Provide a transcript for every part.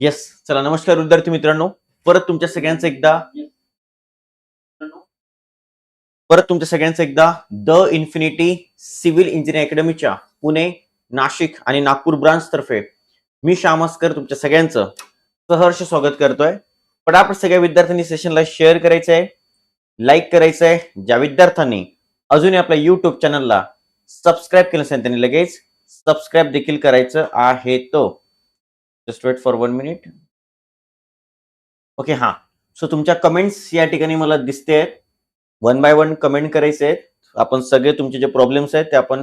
Yes चला नमस्कार विद्यार्थी मित्रांनो. परत तुमच्या सगळ्यांचं एकदा परत तुमच्या सगळ्यांचं एकदा द इन्फिनिटी सिव्हिल इंजिनिअरिंग अकॅडमीच्या पुणे नाशिक आणि नागपूर ब्रांच तर्फे मी श्यामस्कर तुमच्या सगळ्यांचं सहर्ष स्वागत करतोय. पटापट सगळ्या विद्यार्थ्यांनी सेशनला शेअर करायचं आहे लाईक करायचं आहे ज्या विद्यार्थ्यांनी अजूनही आपल्या युट्यूब चॅनलला सबस्क्राईब केलं असेल त्यांनी लगेच सबस्क्राईब देखील करायचं आहे तो. Just wait for one minute okay हां. सो तुमच्या कमेंट्स या ठिकाणी मला दिसते आहेत. वन बाय वन कमेंट करायचे आहेत. आपण सगळे तुमचे जे प्रॉब्लेम्स आहेत ते आपण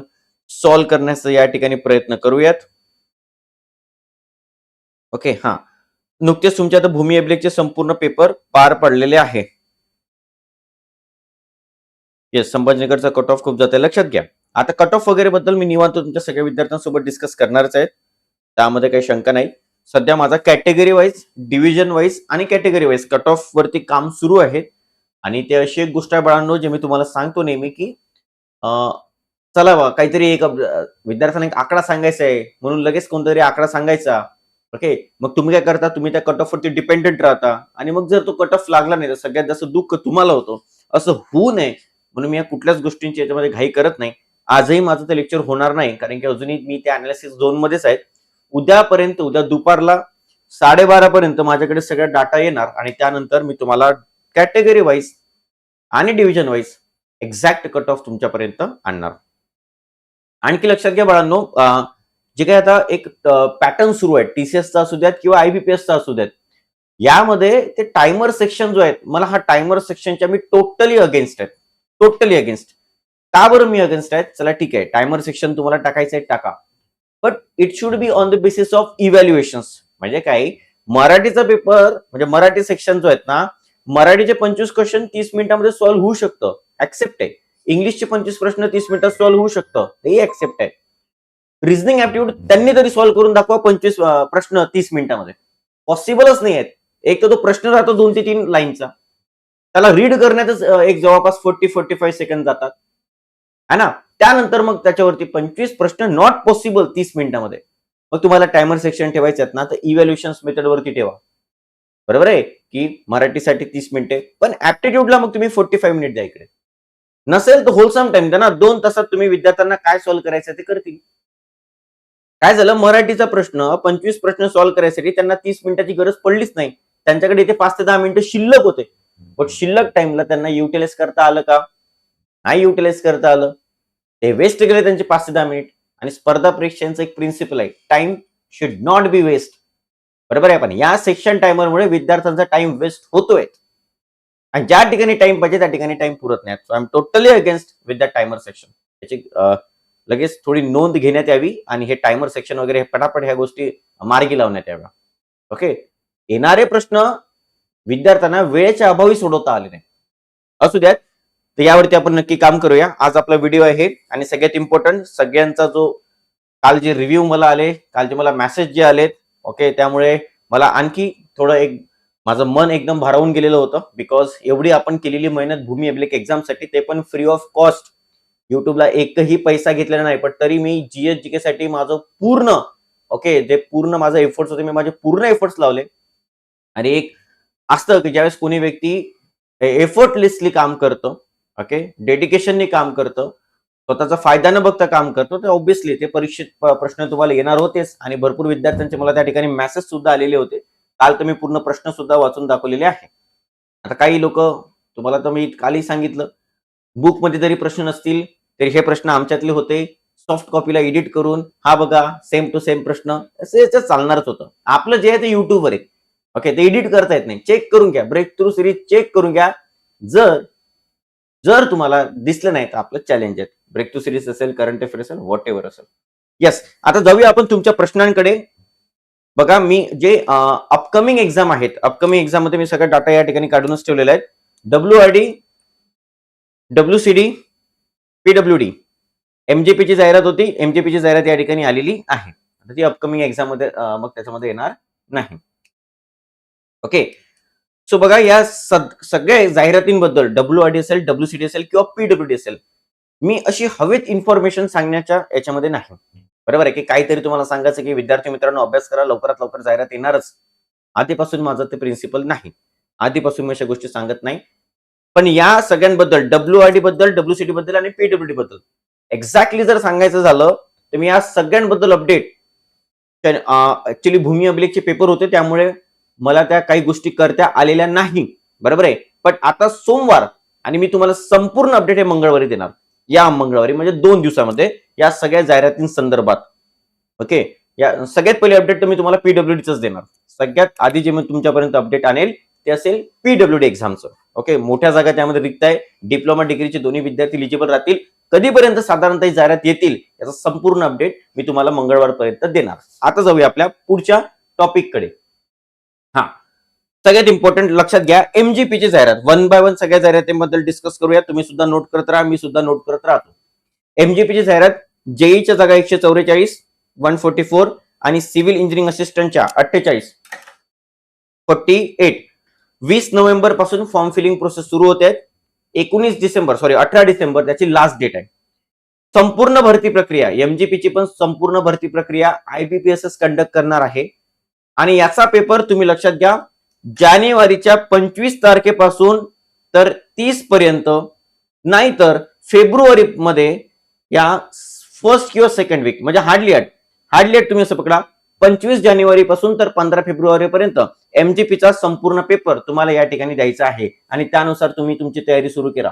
सॉल्व्ह करण्याचा या ठिकाणी प्रयत्न करूयात. ओके हां. नुकतेच तुमच्या आता भूमी अभिलेखचे संपूर्ण पेपर पार पडलेले आहे. येस संभाजीनगरचा कट ऑफ खूप जाते लक्षात घ्या. आता कट ऑफ वगैरे बद्दल मी निवांत तुमच्या सगळ्या विद्यार्थ्यांसोबत डिस्कस करणारच आहेत त्यामध्ये काही शंका नाही. सध्या माझा कॅटेगरी वाईज डिव्हिजन वाईज आणि कॅटेगरी वाईज कट ऑफ वरती काम सुरू आहे. आणि ते अशी एक गोष्ट आहे बाळांनो जे मी तुम्हाला सांगतो नेहमी की चला बा काहीतरी एक विद्यार्थ्यांना एक आकडा सांगायचा आहे. म्हणून लगेच कोणतरी आकडा सांगायचा. ओके मग तुम्ही काय करता? तुम्ही त्या कट ऑफ वरती डिपेंडेंट राहता. आणि मग जर तो कट ऑफ लागला नाही तर सगळ्यात जास्त दुःख तुम्हाला होतं. असं होऊ नये. म्हणून मी या कुठल्याच गोष्टींची याच्यामध्ये घाई करत नाही. आजही माझं ते लेक्चर होणार नाही. कारण की अजूनही मी त्या अनालिसिस झोनमध्येच मध्येच उद्यापर्यंत उद्या दुपारला साडेबारा पर्यंत माझ्याकडे सगळा डाटा येणार आणि त्यानंतर मी तुम्हाला कॅटेगरी वाईज आणि division wise exact cut off तुमच्यापर्यंत आणणार. आणखी लक्षात घ्या बाळांनो जे काही आता एक पॅटर्न सुरू आहे टीसीएसचा असू द्यात किंवा आयबीपीएसचा असू द्यात यामध्ये ते टायमर सेक्शन जो आहे मला हा टायमर सेक्शनच्या मी टोटली अगेन्स्ट आहेत. टोटली अगेन्स्ट का बरं मी अगेन्स्ट आहे चला ठीक आहे टायमर सेक्शन तुम्हाला टाकायचं आहे टाका. But it should be on the basis of evaluations म्हणजे काय? मराठीचा पेपर म्हणजे मराठी सेक्शन जो आहेत ना मराठीचे पंचवीस क्वेश्चन तीस मिनिटांमध्ये सॉल्व्ह होऊ शकतं. ऍक्सेप्ट आहे. इंग्लिशचे पंचवीस प्रश्न तीस मिनिटात सॉल्व्ह होऊ शकतं. तेही ऍक्सेप्ट आहे. रिझनिंग ऍप्टिट्यूड त्यांनी तरी सॉल्व्ह करून दाखवा पंचवीस प्रश्न तीस मिनिटामध्ये. पॉसिबलच नाही आहेत. एक तर तो प्रश्न राहतो दोन ते तीन लाईनचा. त्याला रीड करण्यातच एक जवळपास फोर्टी फोर्टी फाईव्ह सेकंड जातात. है ना? त्यानंतर मग त्याच्यावरती पंचवीस प्रश्न नॉट पॉसिबल तीस मिनिटामध्ये. मग तुम्हाला टायमर सेक्शन ठेवायचे आहेत ना तर इव्हॅल्युएशन मेथडवरती ठेवा. बरोबर आहे? की मराठीसाठी तीस मिनिटे पण ऍप्टिट्यूडला मग तुम्ही फोर्टी फाईव्ह मिनिट द्या इकडे. नसेल तर होलसम टाइम द्या ना दोन तासात तुम्ही विद्यार्थ्यांना काय सॉल्व्ह करायचं ते करतील. काय झालं? मराठीचा प्रश्न पंचवीस प्रश्न सॉल्व्ह करायसाठी त्यांना तीस मिनिटाची गरज पडलीच नाही. त्यांच्याकडे इथे पाच ते दहा मिनिटं शिल्लक होते. पण शिल्लक टाइमला त्यांना युटिलाइज करता आलं का? नाही युटिलाइज करता आलं. ते वेस्ट गेले त्यांचे पाच ते दहा मिनिट आणि स्पर्धा परीक्षांचं एक प्रिन्सिपल आहे time should not be waste बरोबर आहे? पण या सेक्शन टायमरमुळे विद्यार्थ्यांचा टाइम वेस्ट होतोय. आणि ज्या ठिकाणी टाइम पाहिजे त्या ठिकाणी टाइम पुरत नाही. So I am totally against with the timer section त्याची लगेच थोडी नोंद घेण्यात यावी आणि हे टायमर सेक्शन वगैरे हे पटापट ह्या गोष्टी मार्गी लावण्यात याव्या. ओके येणारे प्रश्न विद्यार्थ्यांना वेळेच्या अभावी सोडवता आले नाही असू द्यात तर यावरती आपण नक्की काम करूया. आज आपला व्हिडिओ आहे आणि सगळ्यात इम्पॉर्टंट सगळ्यांचा जो काल जे रिव्ह्यू मला आले काल जे मला मेसेज जे आलेत ओके त्यामुळे मला आणखी थोडं एक माझं मन एकदम भारावून गेलेलं होतं. बिकॉज एवढी आपण केलेली मेहनत भूमी अभिलेख एक्झामसाठी ते पण फ्री ऑफ कॉस्ट युट्यूबला एकही पैसा घेतलेला नाही पण तरी मी जीएस जी साठी माझं पूर्ण ओके जे पूर्ण माझं एफर्ट्स होते मी माझे पूर्ण एफर्ट्स लावले. आणि एक असतं की ज्यावेळेस कोणी व्यक्ती एफर्टलेसली काम करतं ओके डेडिकेशनने काम करतं. स्वतःचा फायदा न बघता काम करतो. तर ऑब्व्हियसली ते परीक्षेत प्रश्न तुम्हाला येणार होतेच. आणि भरपूर विद्यार्थ्यांचे मला त्या ठिकाणी मेसेज सुद्धा आलेले होते. काल तर मी पूर्ण प्रश्न सुद्धा वाचून दाखवलेले आहे. आता काही लोक तुम्हाला तर मी कालही सांगितलं बुकमध्ये जरी प्रश्न नसतील तरी हे प्रश्न आमच्यातले होते. सॉफ्ट कॉपीला एडिट करून हा बघा सेम टू सेम प्रश्न असं चालणारच होतं. आपलं जे आहे ते युट्यूबवर आहे ओके ते एडिट करता येत नाही. चेक करून घ्या. ब्रेक थ्रू सिरीज चेक करून घ्या. जर जर तुम्हाला दिसलं नाही तर आपलं चॅलेंज आहे ब्रेक टू सिरीज असेल करंट अफेअर असेल व्हॉट एव्हर असेल. येस आता जाऊया आपण तुमच्या प्रश्नांकडे. बघा मी जे अपकमिंग एक्झाम आहेत अपकमिंग एक्झाममध्ये मी सगळ्या डाटा या ठिकाणी काढूनच ठेवलेला आहे. W R D W C D P W D MJP ची जाहिरात होती. एमजेपी ची जाहिरात या ठिकाणी आलेली आहे. आता ती अपकमिंग एक्झाममध्ये मग त्याच्यामध्ये येणार नाही. ओके सो बघा या सगळ्या जाहिरातींबद्दल डब्ल्यू आय डी असेल डब्ल्यू सी डी असेल किंवा पीडब्ल्यू डी असेल मी अशी हवेत इन्फॉर्मेशन सांगण्याच्या याच्यामध्ये नाही. बरोबर आहे की काहीतरी तुम्हाला सांगायचं की विद्यार्थी मित्रांनो अभ्यास करा लवकरात लवकर जाहिरात येणारच. आधीपासून माझं ते प्रिन्सिपल नाही. आधीपासून मी अशा गोष्टी सांगत नाही. पण या सगळ्यांबद्दल डब्ल्यू आय डी बद्दल डब्ल्यू सी डी बद्दल आणि पीडब्ल्यू डी बद्दल एक्झॅक्टली जर सांगायचं झालं तर मी या सगळ्यांबद्दल अपडेट ऍक्च्युली भूमी अभिलेखचे पेपर होते त्यामुळे मला त्या काही गोष्टी करता आलेल्या नाही. बरोबर आहे? पण आता सोमवार आणि मी तुम्हाला संपूर्ण अपडेट हे मंगळवारी देणार. या मंगळवारी म्हणजे दोन दिवसामध्ये या सगळ्या जाहिरातींसंदर्भात ओके या सगळ्यात पहिले अपडेट तर मी तुम्हाला पीडब्ल्यूडीच देणार. सगळ्यात आधी जे मी तुमच्यापर्यंत अपडेट आणेल ते असेल पीडब्ल्यूडी एक्झामचं ओके मोठ्या जागा त्यामध्ये रिक्त आहे. डिप्लोमा डिग्रीचे दोन्ही विद्यार्थी इलिजिबल राहतील. कधीपर्यंत साधारणतः जाहिरात येतील याचा संपूर्ण अपडेट मी तुम्हाला मंगळवारपर्यंत देणार. आता जाऊया आपल्या पुढच्या टॉपिककडे. सगळ्यात इम्पॉर्टंट लक्षात घ्या एमजीपीची जाहिरात. वन बाय वन सगळ्या जाहिरातीबद्दल डिस्कस करूया. तुम्ही सुद्धा नोट करत राहा मी सुद्धा नोट करत राहतो. एमजीपीची जाहिरात जेईच्या जागा एकशे चौवेचाळीस वन फोर्टी फोर आणि सिव्हिल इंजिनिअरिंग असिस्टंटच्या अठ्ठेचाळीस. फोर्टी एट वीस नोव्हेंबरपासून फॉर्म फिलिंग प्रोसेस सुरू होते. एकोणीस डिसेंबर सॉरी अठरा डिसेंबर त्याची लास्ट डेट आहे. संपूर्ण भरती प्रक्रिया एमजीपीची पण संपूर्ण भरती प्रक्रिया आयबीपीएसएस कंडक्ट करणार आहे. आणि याचा पेपर तुम्ही लक्षात घ्या जानेवारीच्या पंचवीस तारखेपासून तर तीस पर्यंत नाहीतर फेब्रुवारी मध्ये या फर्स्ट किंवा सेकंड वीक म्हणजे हार्डली ॲट हार्डली ॲट तुम्ही असं पकडा पंचवीस जानेवारी पासून तर पंधरा फेब्रुवारी पर्यंत एमजीपीचा संपूर्ण पेपर तुम्हाला या ठिकाणी द्यायचा आहे. आणि त्यानुसार तुम्ही तुमची तयारी सुरू करा.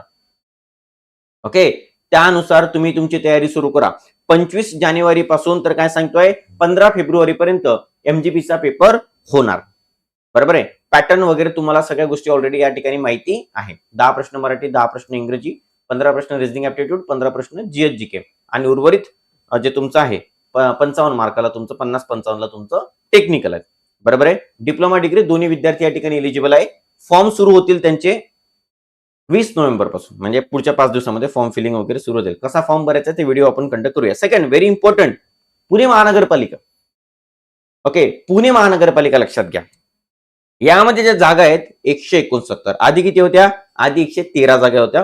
ओके त्यानुसार तुम्ही तुमची तयारी सुरू करा. पंचवीस जानेवारी पासून तर काय सांगतोय? पंधरा फेब्रुवारी पर्यंत एमजीपीचा पेपर होणार. बरोबर आहे? पॅटर्न वगैरे तुम्हाला सगळ्या गोष्टी ऑलरेडी या ठिकाणी माहिती आहे. दहा प्रश्न मराठी दहा प्रश्न इंग्रजी पंधरा प्रश्न रिजनिंग ऍप्टिट्यूड पंधरा प्रश्न जीएस जी के आणि उर्वरित जे तुमचं आहे पंचावन्न मार्काला तुमचं पन्नास पंचावन्नला तुमचं टेक्निकल आहे. बरोबर आहे? डिप्लोमा डिग्री दोन्ही विद्यार्थी या ठिकाणी एलिजिबल आहे. फॉर्म सुरू होतील त्यांचे वीस नोव्हेंबरपासून. म्हणजे पुढच्या पाच दिवसामध्ये फॉर्म फिलिंग वगैरे सुरू होईल कसा फॉर्म भरायचा ते व्हिडिओ आपण कंडक्ट करूया. सेकंड व्हेरी इम्पॉर्टंट पुणे महानगरपालिका. ओके पुणे महानगरपालिका लक्षात घ्या. यामध्ये ज्या जागा आहेत एकशे एकोणसत्तर. आधी किती होत्या? आधी एकशे तेरा जागा होत्या.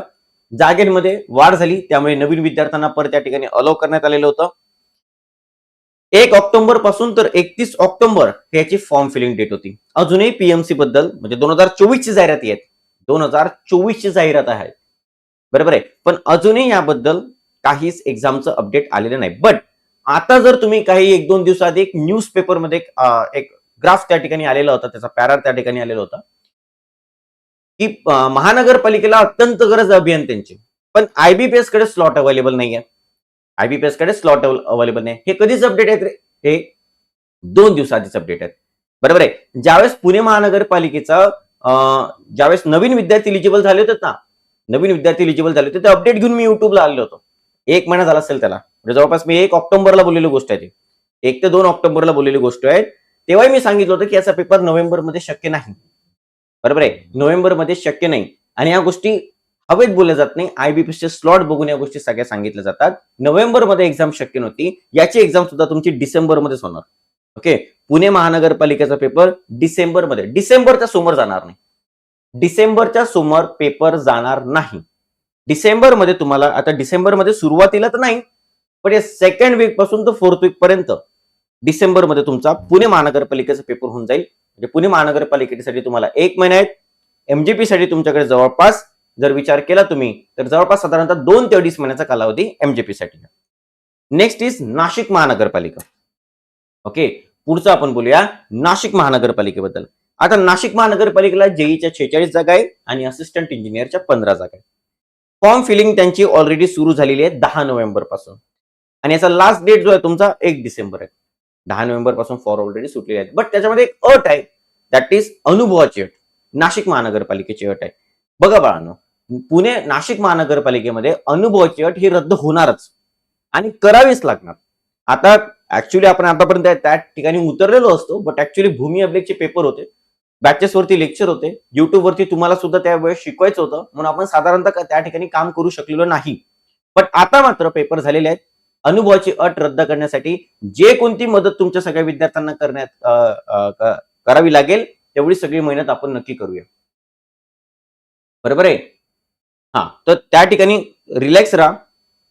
जागेमध्ये वाढ झाली त्यामुळे नवीन विद्यार्थ्यांना परत त्या ठिकाणी अलाव करण्यात आलेलं होतं. एक ऑक्टोबरपासून तर एकतीस ऑक्टोबर याची फॉर्म फिलिंग डेट होती. अजूनही पीएमसी बद्दल म्हणजे दोन हजार चोवीस ची जाहिराती आहेत. दोन हजार चोवीस ची जाहिरात आहे. बरोबर आहे? पण अजूनही याबद्दल काहीच एक्झामचं अपडेट आलेलं नाही. बट आता जर तुम्ही काही एक दोन दिवसाआधी एक न्यूज पेपरमध्ये एक ग्राफ त्या ठिकाणी आलेला होता त्याचा पॅरा त्या ठिकाणी आलेला होता. की महानगरपालिकेला अत्यंत गरज आहे अभियंत्यांची. पण आयबीपीएसकडे स्लॉट अवेलेबल नाहीये. आयबीपीएसकडे स्लॉट अवेलेबल नाही हे कधीच अपडेट आहेत रे? हे दोन दिवसाआधीच अपडेट आहेत. बरोबर आहे? ज्यावेळेस पुणे महानगरपालिकेचा ज्यावेळेस नवीन विद्यार्थी इलिजिबल झाले होते ना नवीन विद्यार्थी इलिजिबल झाले होते ते अपडेट घेऊन मी युट्यूबला आलेलो होतो. एक महिना झाला असेल त्याला. म्हणजे जवळपास मी एक ऑक्टोबरला बोललेली गोष्ट आहे ती. एक ते दोन ऑक्टोबरला बोललेली गोष्ट आहे. तेव्हाही मी सांगितलं होतं की याचा पेपर नोव्हेंबरमध्ये शक्य नाही. बरोबर आहे? नोव्हेंबरमध्ये शक्य नाही. आणि या गोष्टी हवेत बोलल्या जात नाही. आयबीपीचे स्लॉट बघून या गोष्टी सगळ्या सांगितल्या जातात. नोव्हेंबरमध्ये एक्झाम शक्य नव्हती. याची एक्झाम सुद्धा तुमची डिसेंबरमध्येच होणार. ओके? पुणे महानगरपालिकेचा पेपर डिसेंबरमध्ये. डिसेंबरच्या समोर जाणार नाही. डिसेंबरच्या समोर पेपर जाणार नाही. डिसेंबरमध्ये तुम्हाला आता डिसेंबरमध्ये सुरुवातीला तर नाही पण या सेकंड वीकपासून तर फोर्थ वीक पर्यंत. डिसेंबरमध्ये तुमचा पुणे महानगरपालिकेचा पेपर होऊन जाईल. म्हणजे पुणे महानगरपालिकेसाठी तुम्हाला एक महिना आहेत. एमजीपी साठी तुमच्याकडे जवळपास जर विचार केला तुम्ही तर जवळपास साधारणतः दोन ते अडीच महिन्याचा कालावधी एमजीपी साठी नेक्स्ट इज नाशिक महानगरपालिका. ओके पुढचं आपण बोलूया नाशिक महानगरपालिकेबद्दल. आता नाशिक महानगरपालिकेला जेईच्या छेचाळीस जागा आहे आणि असिस्टंट इंजिनियरच्या पंधरा जागा आहे फॉर्म फिलिंग त्यांची ऑलरेडी सुरू झालेली आहे दहा नोव्हेंबरपासून आणि याचा लास्ट डेट जो आहे तुमचा एक डिसेंबर आहे. दहा नोव्हेंबरपासून फॉर ऑलरेडी सुटलेले आहेत. बट त्याच्यामध्ये एक अट आहे. दॅट इज अनुभवाची अट. नाशिक महानगरपालिकेची अट आहे. बघा बाळांनो पुणे नाशिक महानगरपालिकेमध्ये अनुभवाची अट ही रद्द होणारच. आणि करावीच लागणार. आता ऍक्च्युली आपण आतापर्यंत त्या ठिकाणी उतरलेलो असतो बट ऍक्च्युली भूमी अभिलेखचे पेपर होते. बॅचेस वरती लेक्चर होते. युट्यूबवरती तुम्हाला सुद्धा त्यावेळेस शिकवायचं होतं. म्हणून आपण साधारणतः त्या ठिकाणी काम करू शकलेलो नाही. पण आता मात्र पेपर झालेले आहेत. अनुभवाची अट रद्द करण्यासाठी जे कोणती मदत तुमच्या सगळ्या विद्यार्थ्यांना करण्यात करावी लागेल तेवढी सगळी मेहनत आपण नक्की करूया. बरोबर आहे? हा तर त्या ठिकाणी रिलॅक्स राहा.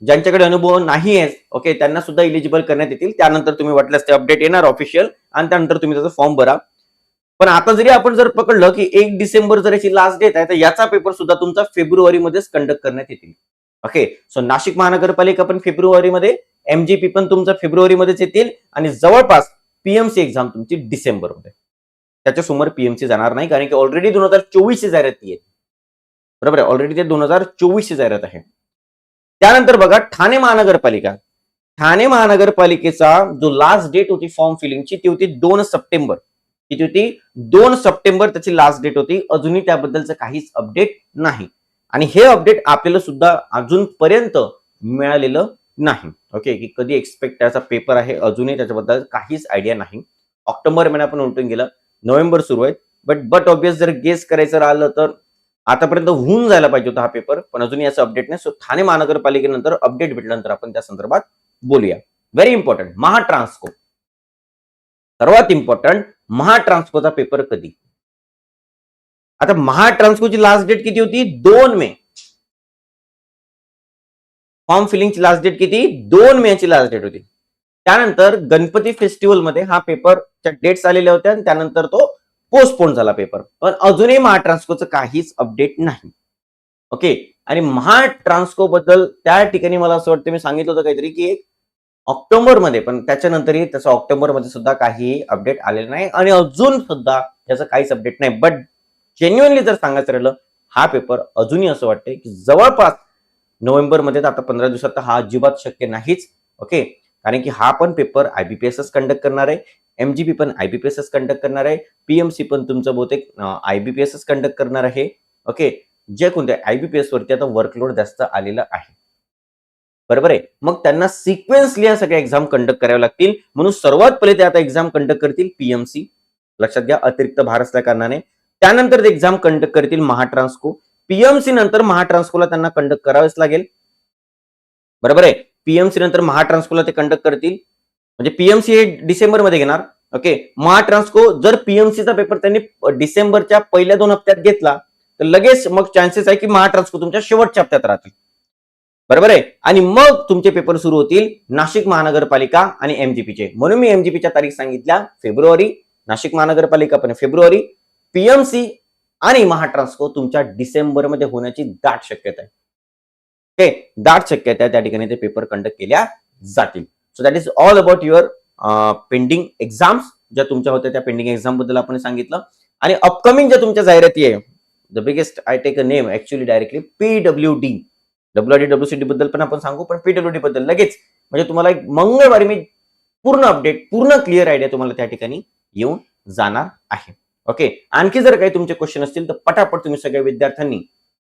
ज्यांच्याकडे अनुभव नाही आहे ओके त्यांना सुद्धा इलिजिबल करण्यात येतील. त्यानंतर तुम्ही वाटल्यास ते अपडेट येणार ऑफिशियल आणि त्यानंतर तुम्ही त्याचा फॉर्म भरा. पण आता जरी आपण जर पकडलं की एक डिसेंबर जर याची लास्ट डेट आहे तर याचा पेपर सुद्धा तुमचा फेब्रुवारीमध्येच कंडक्ट करण्यात येतील. ओके सो नाशिक महानगरपालिका पण फेब्रुवारीमध्ये एमजीपी पण तुमचा फेब्रुवारीमध्येच येतील आणि जवळपास पीएमसी एक्झाम तुमची डिसेंबरमध्ये. त्याच्यासमोर पीएमसी जाणार नाही कारण की ऑलरेडी दोन हजार चोवीसची जाहिरात ती आहे बरोबर आहे? ऑलरेडी ते दोन हजार चोवीसची जाहिरात आहे. त्यानंतर बघा ठाणे महानगरपालिका. ठाणे महानगरपालिकेचा जो लास्ट डेट होती फॉर्म फिलिंगची ती होती दोन सप्टेंबर. किती होती? दोन सप्टेंबर त्याची लास्ट डेट होती. अजूनही त्याबद्दलचं काहीच अपडेट नाही. आणि हे अपडेट आपल्याला सुद्धा अजूनपर्यंत मिळालेलं नाही. ओके की कधी एक्सपेक्ट त्याचा पेपर आहे अजूनही त्याच्याबद्दल काहीच आयडिया नाही. ऑक्टोबर महिना पण उलटून गेला. नोव्हेंबर सुरू आहे बट बट ऑब्विस जर गेस करायचं राहिलं तर आतापर्यंत होऊन जायला पाहिजे होता हा पेपर पण अजून याचं अपडेट नाही. सो ठाणे महानगरपालिकेनंतर अपडेट भेटल्यानंतर आपण त्या संदर्भात बोलूया. Very important Mahatransco. सर्वात इम्पॉर्टंट महाट्रान्सकोचा पेपर कधी? आता महा महाट्रान्सकोची लास्ट डेट किती होती? दोन मे. फॉर्म फिलिंगची लास्ट डेट किती? दोन मे ची लास्ट डेट होती. त्यानंतर गणपती फेस्टिवलमध्ये हा पेपरच्या डेट्स आलेल्या होत्या आणि त्यानंतर तो पोस्टपोन झाला पेपर पण अजूनही महाट्रान्सकोचं काहीच अपडेट नाही. ओके आणि महाट्रान्सको बद्दल त्या ठिकाणी मला असं वाटतं मी सांगितलं होतं काहीतरी की एक ऑक्टोबरमध्ये पण त्याच्यानंतरही त्याचं ऑक्टोबरमध्ये सुद्धा काही अपडेट आलेलं नाही आणि अजून सुद्धा त्याचं काहीच अपडेट नाही. बट जेन्युअनली जर सांगायचं राहिलं हा पेपर अजूनही असं वाटतंय की जवळपास नोव्हेंबरमध्ये तर आता पंधरा दिवसात तर हा अजिबात शक्य नाहीच ओके कारण की हा पण पेपर आयबीपीएसच कंडक्ट करणार आहे एमजीपी पण आयबीपीएसच कंडक्ट करणार आहे पीएमसी पण तुमचं बहुतेक आयबीपीएसच कंडक्ट करणार आहे ओके जे कोणत्या आयबीपीएस वरती आता वर्कलोड जास्त आलेला आहे. बरोबर आहे? मग त्यांना सिक्वेन्सली या सगळ्या एक्झाम कंडक्ट कराव्या लागतील. म्हणून सर्वात पहिले ते आता एक्झाम कंडक्ट करतील पीएमसी लक्षात घ्या अतिरिक्त भार असल्या कारणाने. त्यानंतर ते एक्झाम कंडक्ट करतील महाट्रान्सको. पीएमसी नंतर महाट्रान्सकोला त्यांना कंडक्ट करावेच लागेल. बरोबर आहे? पीएमसी नंतर महाट्रान्सकोला ते कंडक्ट करतील. म्हणजे पीएमसी हे डिसेंबरमध्ये घेणार. ओके महाट्रान्सको जर पीएमसीचा पेपर त्यांनी डिसेंबरच्या पहिल्या दोन हप्त्यात घेतला तर लगेच मग चान्सेस आहे की महाट्रान्सको तुमच्या शेवटच्या हप्त्यात राहतील. बरोबर आहे? आणि मग तुमचे पेपर सुरू होतील नाशिक महानगरपालिका आणि एमजीपीचे म्हणून मी एमजीपीच्या तारीख सांगितल्या फेब्रुवारी. नाशिक महानगरपालिका पण फेब्रुवारी. पीएमसी आणि महाट्रान्सको तुमच्या डिसेंबरमध्ये होण्याची दाट शक्यता आहे. ओके दाट शक्यता आहे त्या ठिकाणी ते पेपर कंडक्ट केल्या जातील. So that is all about your pending exams ज्या तुमच्या होत्या त्या पेंडिंग एक्झामबद्दल आपण सांगितलं. आणि अपकमिंग ज्या तुमच्या जाहिराती आहे the biggest I take a name actually directly P W D W D W C D बद्दल पण आपण सांगू पण पीडब्ल्यू डी बद्दल लगेच. म्हणजे तुम्हाला एक मंगळवारी मी पूर्ण अपडेट पूर्ण क्लिअर आयडिया तुम्हाला त्या ठिकाणी येऊन जाणार आहे. ओके आणखी जर काही तुमचे क्वेश्चन असतील तर पटापट तुम्ही सगळ्या विद्यार्थ्यांनी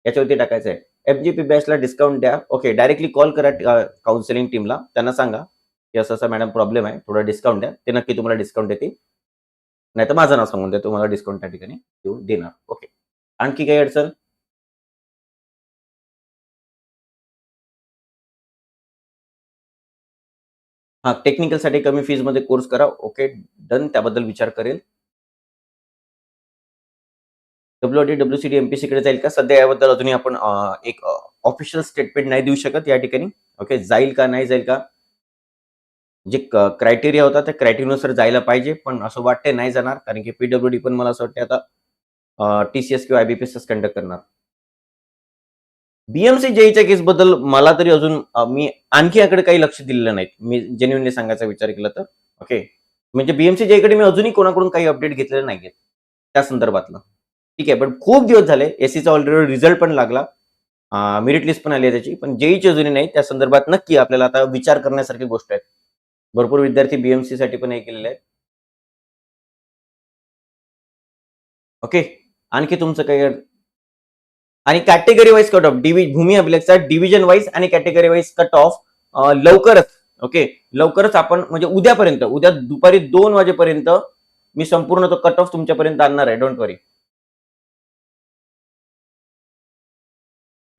याच्यावरती टाकायचं आहे एफजीपी बॅचला डिस्काउंट द्या. ओके डायरेक्टली कॉल करा काउन्सिलिंग टीमला त्यांना सांगा की असं असं मॅडम प्रॉब्लेम आहे. थोडा डिस्काउंट द्या. ते नक्की तुम्हाला डिस्काउंट देतील. नाही तर माझं नाव सांगून द्या. तुम्हाला डिस्काउंट त्या ठिकाणी देऊन देणार. ओके आणखी काही अडचण? हा टेक्निकलसाठी कमी फीजमध्ये कोर्स करा. ओके डन त्याबद्दल विचार करेल. W D W C D MPC कडे जाईल का? सध्या याबद्दल अजूनही आपण एक ऑफिशियल स्टेटमेंट नाही देऊ शकत या ठिकाणी. ओके जाईल का नाही जाईल का? जे क्रायटेरिया होता त्या क्रायटेरियानुसार जायला पाहिजे. पण असं वाटतंय नाही जाणार. कारण की पीडब्ल्यू डी पण मला असं वाटतं आता टीसीएस किंवा आयबीपीएस कंडक्ट करणार. बीएमसी जेईच्या केस बद्दल मला तरी अजून मी आणखी याकडे काही लक्ष दिलेलं नाही मी जेन्युनली सांगायचा विचार केला तर. ओके म्हणजे बीएमसी जेईकडे मी अजूनही कोणाकडून काही अपडेट घेतलेलं नाहीये. त्या संदर्भातलं. ठीक आहे पण खूप दिवस झाले एसीचा ऑलरेडी रिझल्ट पण लागला. मेरिट लिस्ट पण आली आहे त्याची पण जेईची अजूनही नाही त्या संदर्भात नक्की आपल्याला आता विचार करण्यासारखी गोष्ट आहे. भरपूर विद्यार्थी बीएमसी साठी पण हे केलेले आहेत. ओके आणखी तुमचं काही आणि कॅटेगरी वाईज कट ऑफ डिव्हि भूमी अभिलेखचा डिव्हिजन वाईज आणि कॅटेगरी वाईज कट ऑफ लवकरच ओके लवकरच आपण म्हणजे उद्यापर्यंत उद्या दुपारी दोन वाजेपर्यंत मी संपूर्ण तो कट ऑफ तुमच्यापर्यंत आणणार आहे डोंट वरी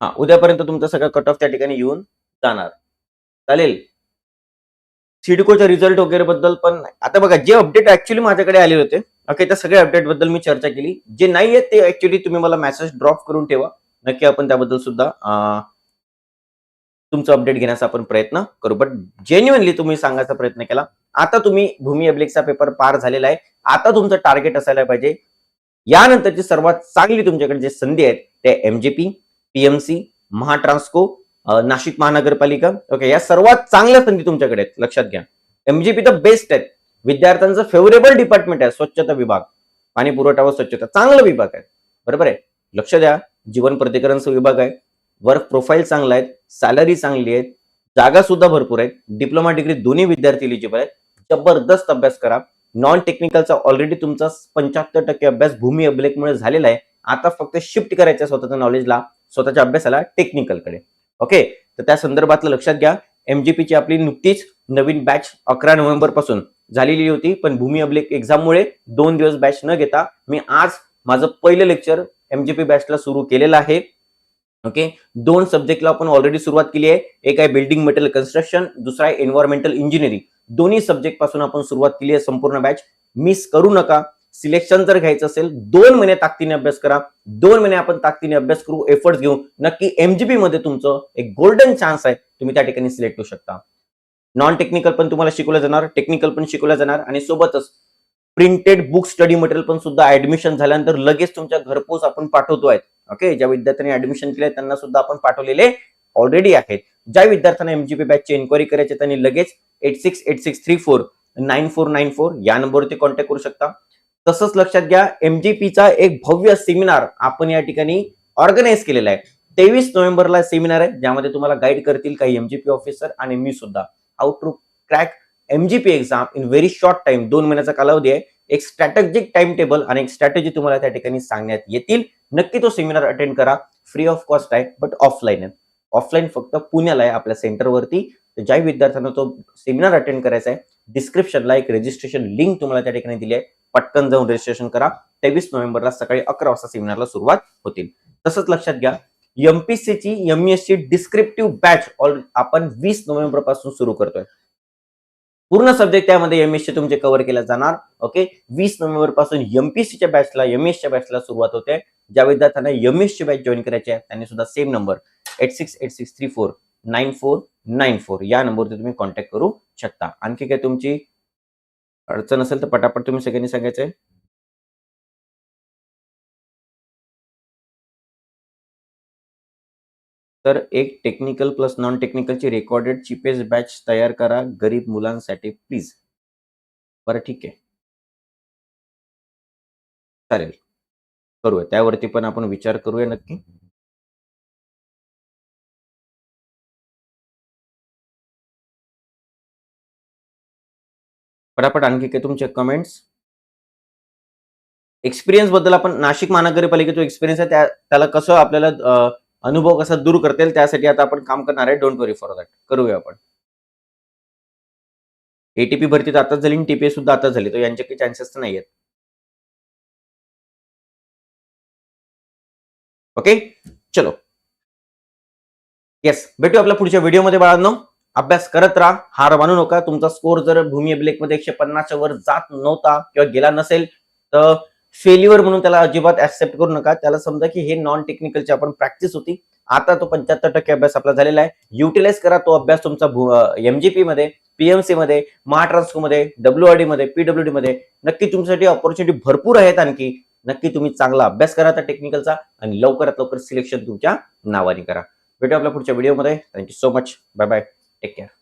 हा उद्यापर्यंत तुमचा सगळा कट ऑफ त्या ठिकाणी येऊन जाणार. चालेल? सिडकोच्या रिझल्ट वगैरे बद्दल पण आता बघा जे अपडेट ऍक्च्युली माझ्याकडे आले होते ओके त्या सगळ्या अपडेटबद्दल मी चर्चा केली. जे नाही आहेत ते ऍक्च्युली तुम्ही मला मेसेज ड्रॉप करून ठेवा. नक्की आपण त्याबद्दल सुद्धा तुमचं अपडेट घेण्याचा आपण प्रयत्न करू. बट जेन्युअनली तुम्ही सांगायचा प्रयत्न केला. आता तुम्ही भूमी अभिलेखचा पेपर पार झालेला आहे. आता तुमचं टार्गेट असायला पाहिजे. यानंतरची सर्वात चांगली तुमच्याकडे जे संधी आहेत ते एमजीपी पीएमसी महाट्रान्सको नाशिक महानगरपालिका. ओके या सर्वात चांगल्या संधी तुमच्याकडे आहेत. लक्षात घ्या. एमजीपी तर बेस्ट आहेत. विद्यार्थ्यांचं फेवरेबल डिपार्टमेंट आहे. स्वच्छता विभाग पाणी पुरवठा व स्वच्छता. चांगला विभाग आहे. बरोबर आहे? लक्ष द्या. जीवन प्रतिकरणचा विभाग आहे. वर्क प्रोफाईल चांगला आहे. सॅलरी चांगली आहे. जागा सुद्धा भरपूर आहेत. डिप्लोमा डिग्री दोन्ही विद्यार्थी एलिजिबल आहेत. जबरदस्त अभ्यास करा. नॉन टेक्निकलचा ऑलरेडी तुमचा पंच्याहत्तर टक्के अभ्यास भूमी अभिलेखमुळे झालेला आहे. आता फक्त शिफ्ट करायचं स्वतःच्या नॉलेजला स्वतःच्या अभ्यासाला टेक्निकलकडे ओके तर त्या संदर्भातलं लक्षात घ्या. एमजीपीची आपली नुकतीच नवीन बॅच अकरा नोव्हेंबरपासून झालेली होती. पण भूमी अभिलेख एक्झाममुळे दोन दिवस बॅच न घेता मी आज माझं पहिलं लेक्चर एमजीपी बॅचला सुरू केलेलं आहे. ओके दोन सब्जेक्टला आपण ऑलरेडी सुरुवात केली आहे. एक आहे बिल्डिंग मटेरियल कन्स्ट्रक्शन दुसरा आहे एन्व्हायरमेंटल इंजिनिअरिंग दोन्ही सब्जेक्टपासून आपण सुरुवात केली आहे संपूर्ण बॅच मिस करू नका. सिलेक्शन जर घ्यायचं असेल दोन महिने ताकदीने अभ्यास करा. दोन महिने आपण ताकदीने अभ्यास करू एफर्ट्स घेऊ. नक्की एमजीपी मध्ये तुमचं एक गोल्डन चान्स आहे. तुम्ही त्या ठिकाणी सिलेक्ट होऊ शकता. नॉन टेक्निकल पण तुम्हाला शिकवलं जाणार टेक्निकल पण शिकवलं जाणार आणि सोबतच प्रिंटेड बुक स्टडी मटेरियल पण सुद्धा ऍडमिशन झाल्यानंतर लगेच तुमच्या घरपोच आपण पाठवतो आहे ओके ज्या विद्यार्थ्यांनी ऍडमिशन केले त्यांना सुद्धा आपण पाठवलेले ऑलरेडी आहेत. ज्या विद्यार्थ्यांना एमजीपी बॅचची एन्क्वायरी करायची त्यांनी लगेच eight six eight six three four nine four nine four या नंबरवरती कॉन्टॅक्ट करू शकता. तसंच लक्षात घ्या एमजीपीचा एक भव्य सेमिनार आपण या ठिकाणी ऑर्गनाईज केलेला आहे. तेवीस नोव्हेंबरला सेमिनार आहे ज्यामध्ये तुम्हाला गाईड करतील काही एमजीपी ऑफिसर आणि मी सुद्धा. How to crack MGP exam in very short time दोन महिन्याचा कालावधी आहे. एक स्ट्रॅटेजिक टाइम टेबल आणि एक स्ट्रॅटेजी तुम्हाला त्या ठिकाणी सांगण्यात येतील. नक्की तो सेमिनार अटेंड करा. फ्री ऑफ कॉस्ट आहे बट ऑफलाईन आहे. ऑफलाईन फक्त पुण्याला आहे आपल्या सेंटरवरती तर ज्या विद्यार्थ्यांना तो सेमिनार अटेंड करायचा आहे डिस्क्रिप्शनला एक रजिस्ट्रेशन लिंक तुम्हाला त्या ठिकाणी दिली आहे. पटकन जाऊन रजिस्ट्रेशन करा. तेवीस नोव्हेंबरला सकाळी अकरा वाजता सेमिनारला सुरुवात होतील. तसंच लक्षात घ्या एमपीसीची ची डिस्क्रिप्टिव्ह बॅच ऑल आपण वीस नोव्हेंबरपासून सुरू करतोय. पूर्ण सब्जेक्ट त्यामध्ये एमएससी तुमचे कव्हर केले जाणार ओके वीस नोव्हेंबरपासून एमपीसीच्या बॅचला एमएसच्या बॅचला सुरुवात होते. ज्या विद्यार्थ्यांना एमएसची बॅच जॉईन करायची आहे त्यांनी सुद्धा same number eight six eight six three four nine four nine four या नंबरवरती तुम्ही कॉन्टॅक्ट करू शकता. आणखी काय तुमची अडचण असेल तर पटापट तुम्ही सगळ्यांनी सांगायचंय. तर एक टेक्निकल प्लस नॉन टेक्निकलची रेकॉर्डेड चिपेस्ट बॅच तयार करा गरीब मुलांसाठी प्लीज बरं ठीक आहे. चालेल. करूया. त्यावरती पण आपण विचार करूया नक्की. पटापट आणखी काय तुमचे कमेंट्स एक्सपिरियन्सबद्दल आपण नाशिक महानगरपालिकेचा एक्सपिरियन्स आहे त्या त्याला कसं आपल्याला अनुभव कसा दूर करता येईल त्यासाठी आता आपण काम करणार आहे. डोंट वरी फॉर दॅट करूया आपण. एटीपी भरती तर आताच झाली टीपीए सुद्धा आताच झाली तर यांचे काही चान्सेस तर नाही आहेत ओके चलो. येस भेटू आपल्या पुढच्या व्हिडिओमध्ये बाळांनो. अभ्यास करत राहा. हार मानू नका. तुमचा स्कोर जर भूमी अभिलेखमध्ये एकशे पन्नासच्या वर जात नव्हता किंवा गेला नसेल तर फेल्युअर म्हणून त्याला अजिबात ऍक्सेप्ट करू नका. त्याला समजा की हे नॉन टेक्निकलची आपण प्रॅक्टिस होती. आता तो पंच्याहत्तर टक्के अभ्यास आपला झालेला आहे. युटिलाइज करा तो अभ्यास तुमचा एमजीपी मध्ये पीएमसी मध्ये महाट्रान्सको मध्ये डब्ल्यूआरडी मध्ये पीडब्ल्यूडी मध्ये. नक्की तुमच्यासाठी ऑपॉर्च्युनिटी भरपूर आहेत आणखी. नक्की तुम्ही चांगला अभ्यास करा त्या टेक्निकलचा आणि लवकरात लवकर सिलेक्शन तुमच्या नावाने करा. भेटू आपल्या पुढच्या व्हिडिओमध्ये thank you so much bye bye take care